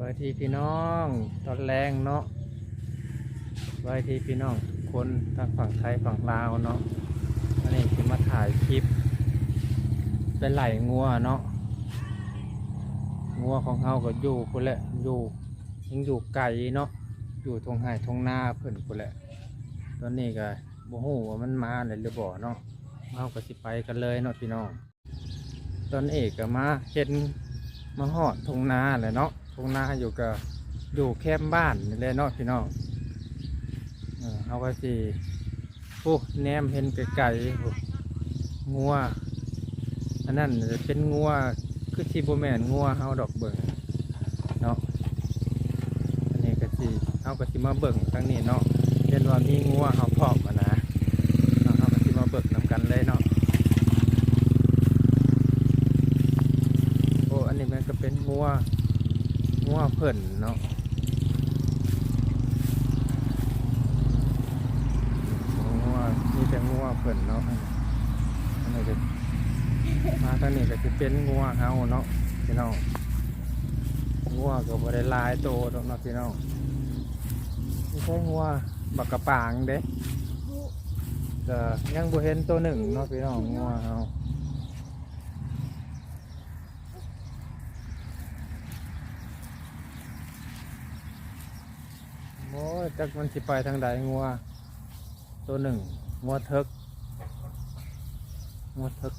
บายดีพี่น้อง ตอนแรงเนาะสบายดีพี่น้องทุกคนทั้งฝั่งไทยฝั่งลาวเนาะวันนี้จะมาถ่ายคลิป เป็นไหลงัวเนาะงัวของเฮาก็อยู่พุ่นแหละอยู่ยังอยู่ไกลเนาะอยู่ทงไห่ทงนาเพิ่นพุ่นแหละ ตอนนี้ก็บ่ฮู้ว่ามันมาเลยหรือบ่เนาะเฮาก็สิไปกันเลยเนาะพี่น้อง ตอนเอกก็มาเห็นมาหอดทงนาแหละเนาะ ทงนาอยู่กับอยู่แคมบ้านนี่แหละเนาะพี่น้องเอาก็สิโอ้แนมเห็นไกลๆงัวอันนั้นจะเป็นงัวคือที่โบแมนงัวเฮาดอกเบิ่งเนาะอันนี้ก็สิเฮาก็สิมาเบิ่งครั้งนี้เนาะเรียนว่ามีงัวเฮาพร้อมอะนะเนาะเฮาก็สิมาเบิ่งนำกันเลยเนาะ โอ้ อันนี้มันก็เป็นงัว งั วเพิ่นเนาะงัวมีแต่งัวเพิ่นเนาะอันนี้ก็มาทางนี้ก็จะเป็นงัวเฮาเนาะพี่น้องงัวก็บ่ได้ลายโตเนาะพี่น้องไม่ใช่งัวบักกระปางเด้ก็ยังบ่เห็นตัวหนึ่งเนาะพี่น้องงัวเฮา โอ้ยจักมันสิไปทางใดงัว ตัวหนึ่งงัวเทิกงัวเทิก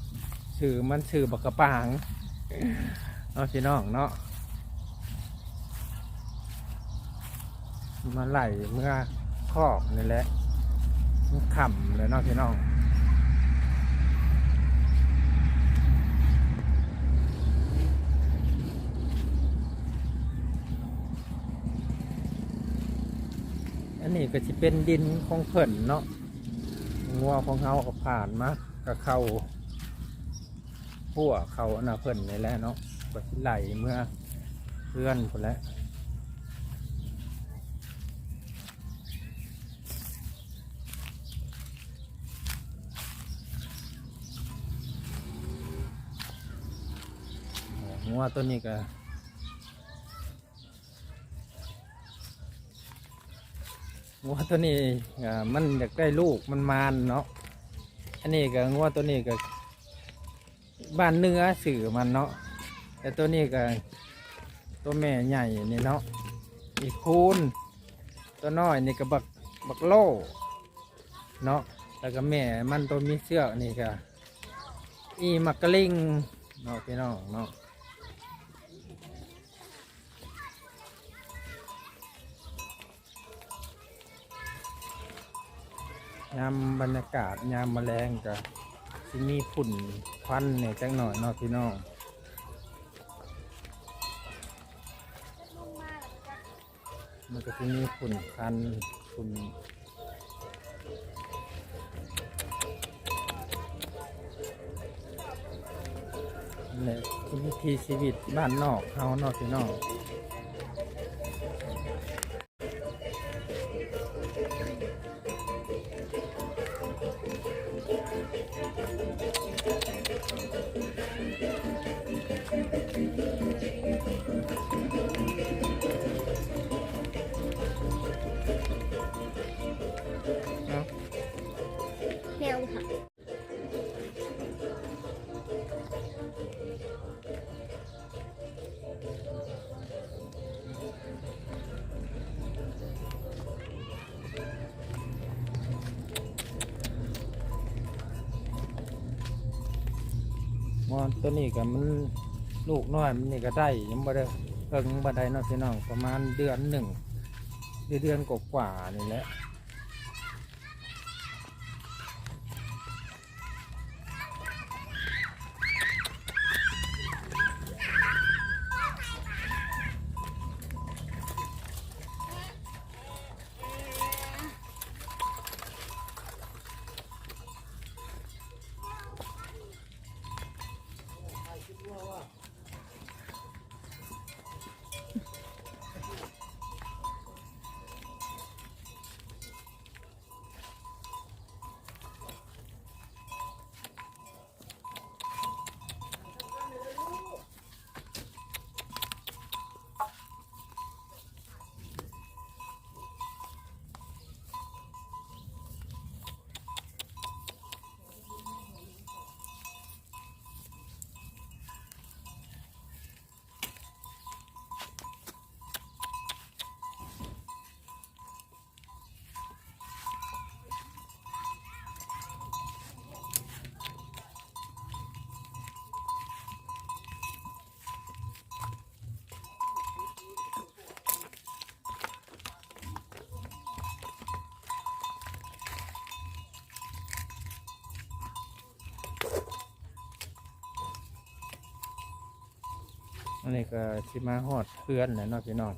ชื่อมันชื่อบักกระปางเนาะพี่น้องเนาะมาไหลเมื่อคอกนี่แหละขำเลยเนาะพี่น้อง นี้ก็จะเป็นดินของเพิ่นเนาะงัวของเขาก็ผ่านมาก็เข้าหัวเขาอนน่ะเพิ่นนี่แหละเนาะก็สิไหลเมื่อเพื่อนคนแหล้วงัวตัวนี้ก็ งัวตัวนี้มันอยากได้ลูกมันมานเนาะอันนี้ก็งัวตัวนี้ก็บ้านเนื้อสื่อมันเนาะแต่ตัวนี้ก็ตัวแม่ใหญ่นี่เนาะอีกคูนตัวน้อยนี่ก็บักบักโลเนาะแล้วก็แม่มันตัวมีเสื้อกนี่ก็อีมักกะลิงเนาะพี่น้องเนาะ ยามบรรยากาศยามแมลงก็ที่มีฝุ่นควันเนี่ยจังหน่อยเนาะพี่น้องมันก็ที่มีฝุ่นควันฝุ่นเนี่ยคือวิถีชีวิตบ้านนอกเฮาเนาะพี่น้อง มอนตัวนี้ก็มันลูกน้อยมันนี่ก็ได้ยังบ่ได้เพิ่งบ่ได้เนาะพี่น้องประมาณเดือนหนึ่งหรือเดือนกว่าๆนี่แหละ อันนี้ก็สิมาฮอดเพื่อนแหละเนาะพี่น้อง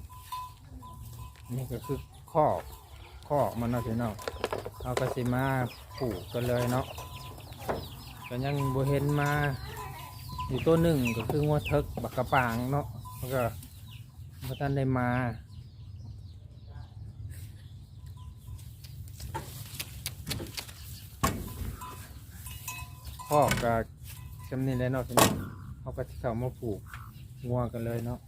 นี่ก็คือคอกคอมันเนาะพี่น้องเอาก็สิมาผูกกันเลยเนาะก็ยังบเห็นมาอยู่ตัวหนึ่งก็คืองัวเทิกบักกระปางเนาะแล้วก็บ่ทันได้มาคอกับจำนี่แล้วเนาะพี่น้องเขาก็ที่เขามาผูก งัวกันเลยเนาะ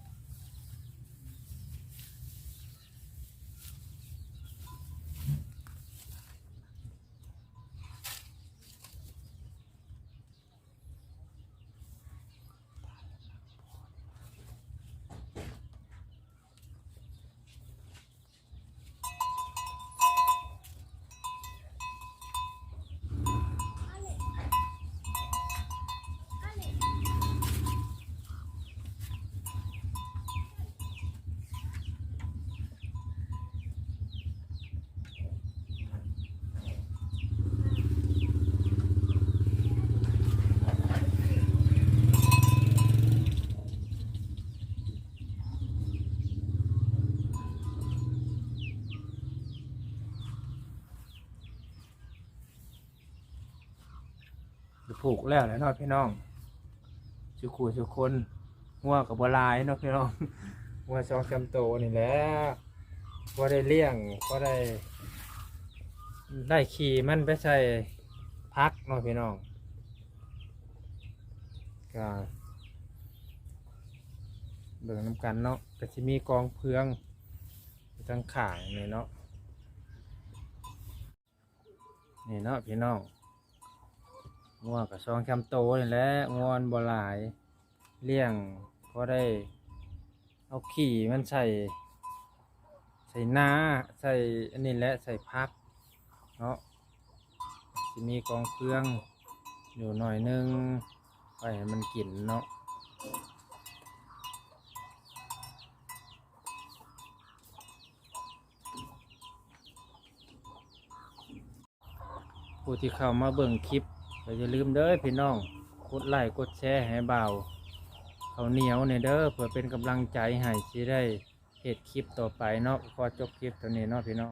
ผูกแล้วแหละเนาะพี่น้องชุขู่ชุคนงัวกับบลายเนาะพี่น้องงัวสองจำโตนี่แหละพอได้เลี้ยงพอได้ ได้ขี่มันไปใส่พักเนาะพี่น้องก็เบิ่งน้ำกันเนาะก็จะมีกองเพืองอยู่ทางข่างนี่เนาะนี่เนาะพี่น้อง งัวกับซองแคมโตนี่แหละงวนบ่หลาย เลี้ยงพอได้ เอาขี่มันใส่ ใส่นาใส่อันนี้แหละใส่พักเนาะจะมีกองเครื่องอยู่หน่อยนึงไปให้มันกินเนาะผู้ที่เข้ามาเบิ่งคลิป ก็อย่าลืมเด้อพี่น้องกดไลค์กดแชร์ให้เบาเขาเหนียวเนี่ยเด้อเพื่อเป็นกำลังใจให้ที่ได้เหตุคลิปต่อไปเนาะขอจบคลิปตัวนี้เนาะพี่น้อง